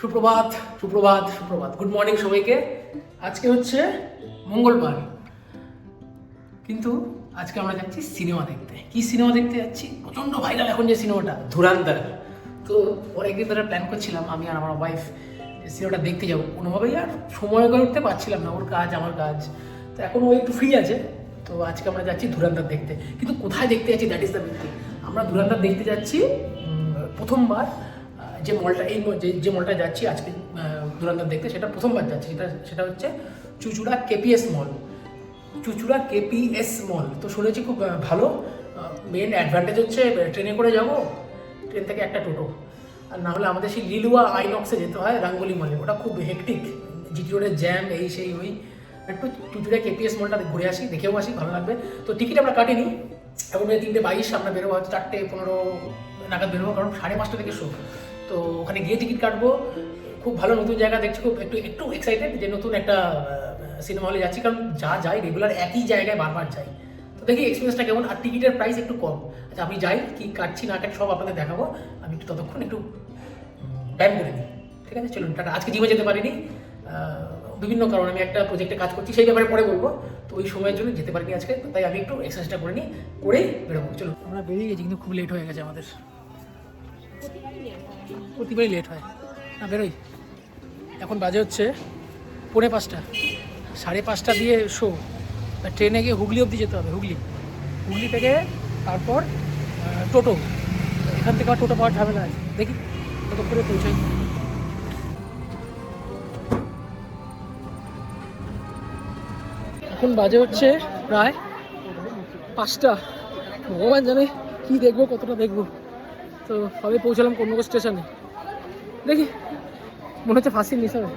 সুপ্রভাত সুপ্রভাত সুপ্রভাত। গুড মর্নিং সবাইকে। আজকে হচ্ছে মঙ্গলবার। কিন্তু আজকে আমরা যাচ্ছি সিনেমা দেখতে। কি সিনেমা দেখতে যাচ্ছি? প্রচণ্ড ভাইরাল এখন যে সিনেমাটা ধুরান্দার তো অনেকদিন ধরে প্ল্যান করছিলাম, আমি আর আমার ওয়াইফ সিনেমাটা দেখতে যাব। কোনোভাবেই আর সময় করে উঠতে পারছিলাম না, ওর কাজ, আমার কাজ। তো এখন ও একটু ফ্রি আছে। তো আজকে আমরা যাচ্ছি ধুরান্দার দেখতে। কিন্তু কোথায় দেখতে যাচ্ছি দ্যাট ইজ দ্য আমরা ধুরান্দার দেখতে যাচ্ছি প্রথমবার যে মলটা এই যে মলটা যাচ্ছি আজকে দুরান্দার দেখতে, সেটা প্রথমবার যাচ্ছি, সেটা সেটা হচ্ছে Chuchura KPS mall Chuchura KPS mall তো শুনেছি খুব ভালো। মেন অ্যাডভান্টেজ হচ্ছে ট্রেনে করে যাব, ট্রেন থেকে একটা টোটো। আর না হলে আমাদের সেই লিলুয়া আইনক্সে যেতে হয়, রাঙ্গুলি মলে ওটা খুব হেকটিক জিটি রোডের জ্যাম এই, সেই, ওই। একটু চুচুড়া কেপিএস মলটা ঘুরে আসি, দেখেও আসি, ভালো লাগবে। তো টিকিট আমরা কাটিনি। এখন তিনটে বাইশ, আমরা বেরোবো হয়তো চারটে পনেরো নাগাদ বেরোবো, কারণ সাড়ে পাঁচটা থেকে শো তো ওখানে গিয়ে টিকিট কাটবো। খুব ভালো নতুন জায়গা দেখছি খুব একটু একটু এক্সাইটেড যে নতুন একটা সিনেমা হলে যাচ্ছি কারণ যা যাই রেগুলার একই জায়গায় বারবার যাই। তো দেখি এক্সপিরিয়েন্সটা কেমন আর টিকিটের প্রাইস একটু কম। আচ্ছা আমি যাই কি কাটছি না কাটছি সব আপনাদের দেখাবো। আমি একটু ততক্ষণ একটু ব্যায়াম করে নিই। ঠিক আছে চলুন টাটা। আজকে জিমে যেতে পারিনি। বিভিন্ন কারণে আমি একটা প্রজেক্টে কাজ করছি সেই ব্যাপারে পরে বলব। তো ওই সময়ের জন্য যেতে পারিনি আজকে তাই আমি একটু এক্সারসাইজটা করে নিই করেই বেরোবো। চলুন। আমরা বেরিয়ে গেছি কিন্তু খুব লেট হয়ে গেছে আমাদের। প্রতিবারই লেট হয়। না, বেরোই। এখন বাজে হচ্ছে পৌনে পাঁচটা। সাড়ে পাঁচটা দিয়ে শো ট্রেনে গিয়ে হুগলি অবধি যেতে হবে, হুগলি। হুগলি থেকে তারপর টোটো। এখান থেকে আর টোটো পাওয়ার ঝামেলা আছে। দেখি কত করে পৌঁছাই। এখন বাজে হচ্ছে প্রায় পাঁচটা। ভগবান জানে কি দেখব, কতটা দেখব। তো কবে পৌঁছালাম কর্ণগর স্টেশনে। দেখি মনে হচ্ছে ফাঁসির মিস হবে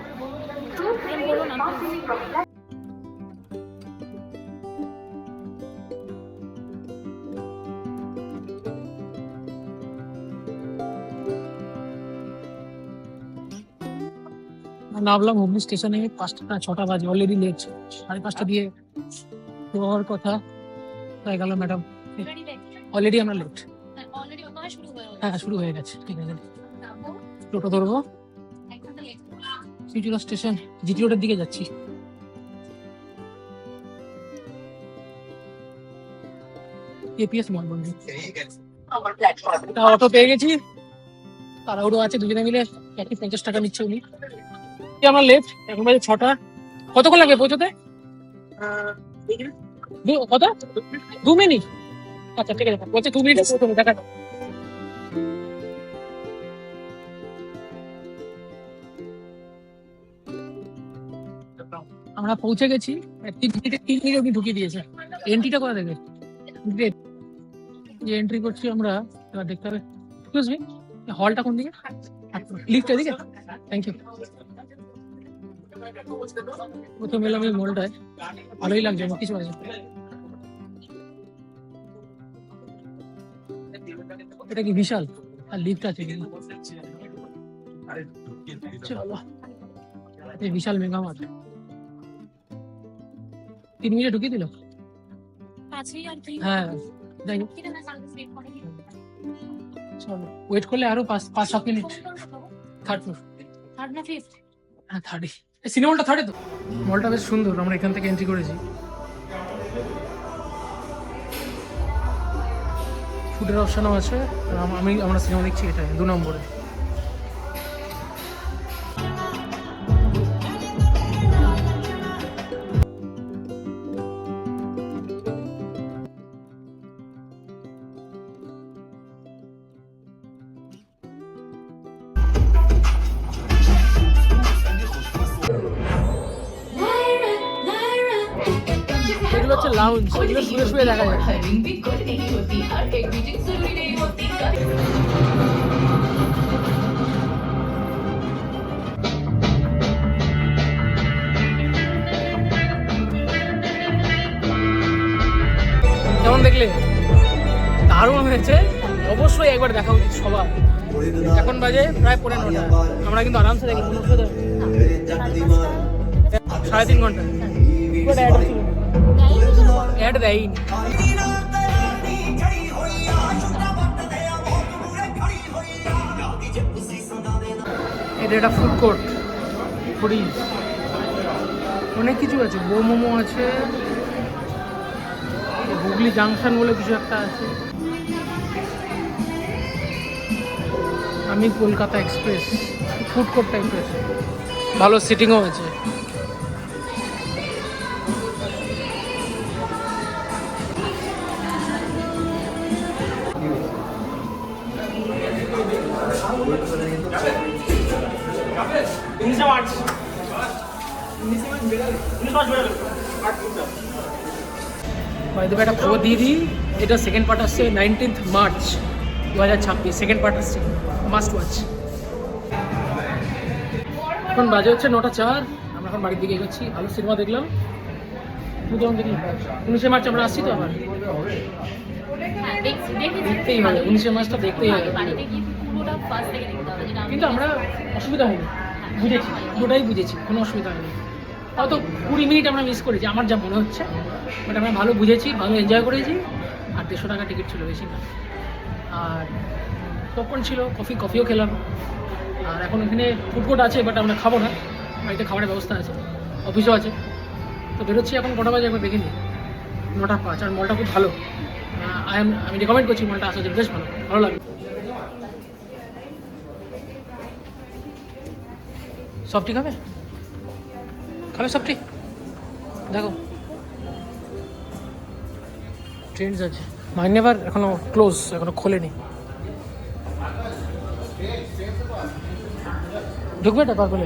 নামলাম হুগলি স্টেশনে পাঁচটা না ছটা বাজে অলরেডি লেট সাড়ে পাঁচটা দিয়ে হওয়ার কথা তাই গেল ম্যাডাম অলরেডি আমরা লেট হ্যাঁ শুরু হয়ে গেছে ঠিক আছে টোটো ধরবো? চুচুড়া স্টেশন জিটি রোডের দিকে যাচ্ছি। এপিএস মল বন্ধু তা অটো পেয়ে গেছি। তাড়াহুড়ো আছে দুজনে মিলে একই পঞ্চাশ টাকা নিচ্ছে উনি। আমরা লেফট এখন বাজে ছটা। কতক্ষণ লাগবে পৌঁছতে? দু- কত? দু মিনিট। আচ্ছা ঠিক আছে। বলছে দু মিনিটে পৌঁছবে দেখা আমরা পৌঁছে গেছি। তিন মিনিটে তিন মিনিট অব্দি ঢুকিয়ে দিয়েছে। এন্ট্রিটা করে Great. যে এন্ট্রি করছি আমরা এবার দেখতে হবে। এক্সকিউজ মি হলটা কোন দিকে? লিফট এদিকে থ্যাংক ইউ প্রথম এলাম এই মলটায় ভালোই লাগছে আমার কিছু আছে এটা কি বিশাল? আর লিফট আছে কিন্তু। চলো এই বিশাল মেগা তিন মিনিটে ঢুকিয়ে দিল? হ্যাঁ চলো ওয়েট করলে আরও পাঁচ পাঁচ সাত মিনিট। থার্ড ফ্লোর থার্ড না ফিফথ হ্যাঁ থার্ডে সিনেমাটা থার্ডে তো? মলটা বেশ সুন্দর আমরা এখান থেকে এন্ট্রি করেছি। ফুডের অপশনও আছে। আমি আমরা সিনেমা দেখছি এটা দু নম্বরে। লাউঞ্জ এগুলো শুয়ে শুয়ে দেখা যায় কেমন দেখলে? দারুণ হয়েছে। অবশ্যই একবার দেখা উচিত সবার। এখন বাজে প্রায় পনেরো ঘণ্টা আমরা কিন্তু আরামসে দেখি সাড়ে তিন ঘণ্টা। অ্যাড দেয়নি। এটা একটা ফুড কোর্ট ফুডি অনেক কিছু আছে বৌ মোমো আছে, হুগলি জাংশন বলে কিছু একটা আছে। আমি কলকাতা এক্সপ্রেস ফুড কোর্ট টাইপের ভালো সিটিংও আছে। হয়তো একটা খবর দিয়ে দিই। এটা সেকেন্ড পার্ট আসছে নাইনটিন্থ মার্চ দু হাজার ছাব্বিশ। সেকেন্ড পার্ট আসছে। মাস্ট ওয়াচ এখন বাজে হচ্ছে নটা চার। আমরা এখন বাড়ির দিকে এগোচ্ছি। ভালো সিনেমা দেখলাম। তুই কেমন উনিশে মার্চ আমরা আসছি তো আবার। দেখতেই হবে। উনিশে মার্চটা দেখতেই হবে। বাড়িতে গিয়ে পুরোটা ফার্স্ট থেকে দেখতে হবে। যেটা আমি কিন্তু আমরা অসুবিধা হয়নি। বুঝেছি, পুরোটাই বুঝেছি, কোনো অসুবিধা হয়নি। হয়তো কুড়ি মিনিট আমরা মিস করেছি, আমার যা মনে হচ্ছে বাট আমরা ভালো বুঝেছি, ভালো এনজয় করেছি, আর দেড়শো টাকা টিকিট ছিল বেশি না। আর পপকর্ন ছিল কফি কফিও খেলাম। আর এখন এখানে ফুড আছে বাট আমরা খাব না, বাড়িতে খাবারের ব্যবস্থা আছে অফিসও আছে। তো বেরোচ্ছি এখন কটা বাজে একবার দেখিনি নটা পাঁচ, আর মলটা খুব ভালো। আই আমি রেকমেন্ড করছি মলটা আসা বেশ ভালো ভালো লাগে সফটি খাবে খাবে সফটি দেখো। ট্রেন্ডস আছে। মাইনেভার এখনও ক্লোজ এখনও খোলেনি। ঢুকবে এটা পার্পলে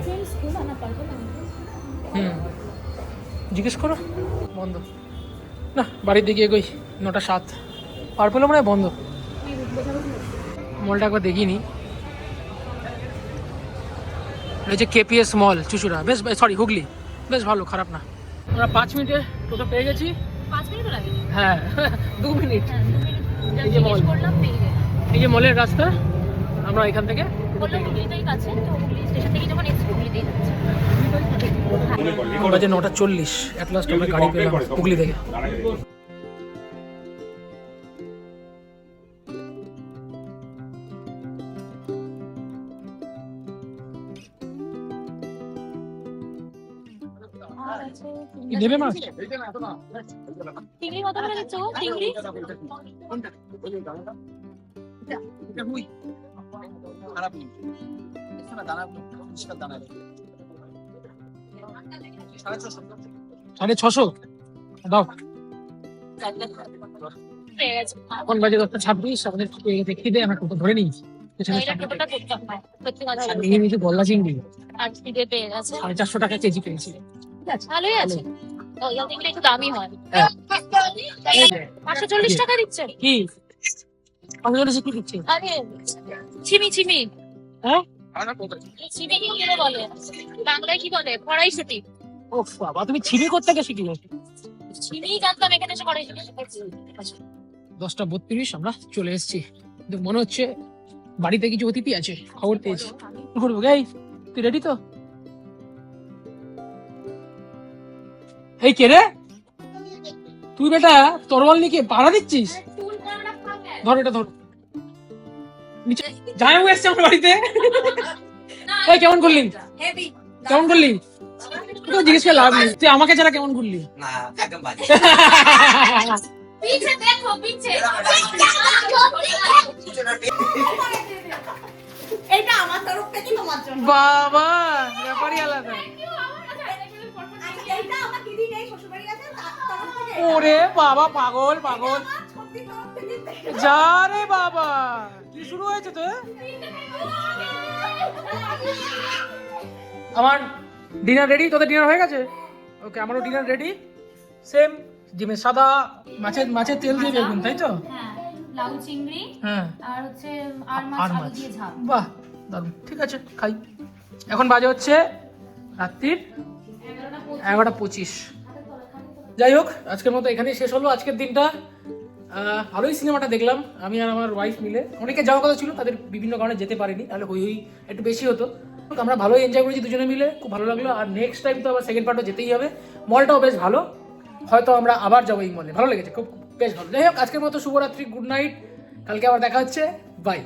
হুম। জিজ্ঞেস করো। বন্ধ। না বাড়ির দিকে এগোই। নটা সাত। পার্পলে মনে হয় বন্ধ। মলটা একবার দেখিনি এটা হচ্ছে কেপিএস মল চুচুড়া। বেশ সরি হুগলি। বেশ ভালো খারাপ না। আমরা পাঁচ মিনিটে টোটো পেয়ে গেছি। পাঁচ লাগেনি? হ্যাঁ দু মিনিট। হ্যাঁ দু মিনিট। এই যে মল। এই যে মলের রাস্তা আমরা এখান থেকে বাজে নটা চল্লিশ অ্যাট লাস্ট আমরা গাড়ি পেলাম হুগলি থেকে। দেবে মাছ? চিংড়ি কত করে দিচ্ছ চিংড়ি? খারাপ সাড়ে ছশো? দাও। এখন বাজে দশটা ছাব্বিশ আমাদের দেখি দে আমরা টোটো ধরে নিয়েছি। গল্লা চিংড়ি। সাড়ে চারশো টাকা কেজি পেয়েছি। ভালোই আছে। ওই একটু দামি হয়। পাঁচশো চল্লিশ টাকা দিচ্ছেন? কি? পাঁচশো কি দিচ্ছে আরে চিমি চিমি হ্যাঁ? চিমি কি বলে? বাংলায় কি বলে? কড়াইশুটি। ও বাবা তুমি করতে গেছে জানতাম এখানে এসে কড়াইশুটি দশটা বত্রিশ আমরা চলে এসেছি। কিন্তু মনে হচ্ছে বাড়িতে কিছু অতিথি আছে খবর পেয়েছি। কি করব গাই তুই রেডি তো? এই কে রে? তুই বেটা তরোয়াল নিয়ে পাড়া দিচ্ছিস? ধর এটা ধর। নিচে জামাইবাবু এসছে আমার বাড়িতে। এই কেমন করলি? কেমন করলি? তোকে জিজ্ঞেস করে লাভ নেই। তুই আমাকে ছাড়া কেমন করলি? না একদম বাজে। পিছে দেখো পিছে। এটা আমার তরফ থেকে তোমার জন্য। বাবা ব্যাপারই আলাদা। ওরে বাবা পাগল পাগল। যা রে বাবা কি শুরু হয়েছে তো আমার ডিনার রেডি তোদের ডিনার হয়ে গেছে? ওকে আমারও ডিনার রেডি সেম জিমে সাদা মাছের মাছের তেল দিয়ে বেগুন তাই তো? হ্যাঁ লাউ চিংড়ি হ্যাঁ। আর হচ্ছে আর মাছ আলু দিয়ে ঝাল। বাহ দারুণ। ঠিক আছে খাই। এখন বাজে হচ্ছে রাত্রির এগারোটা পঁচিশ। যাই হোক, আজকের মতো এখানেই শেষ হলো। আজকের দিনটা ভালোই সিনেমাটা দেখলাম। আমি আর আমার ওয়াইফ মিলে। অনেকে যাওয়ার কথা ছিল, তাদের বিভিন্ন কারণে যেতে পারিনি। তাহলে হই হই, একটু বেশি হতো। আমরা ভালোই এনজয় করেছি দুজনে মিলে। খুব ভালো লাগল। আর নেক্সট টাইম তো আবার সেকেন্ড পার্টও যেতেই হবে। মলটাও বেশ ভালো। হয়তো আমরা আবার যাব এই মলে ভালো লেগেছে, খুব বেশ ভালো। যাই হোক, আজকের মতো শুভরাত্রি গুড নাইট কালকে আবার দেখা হচ্ছে। বাই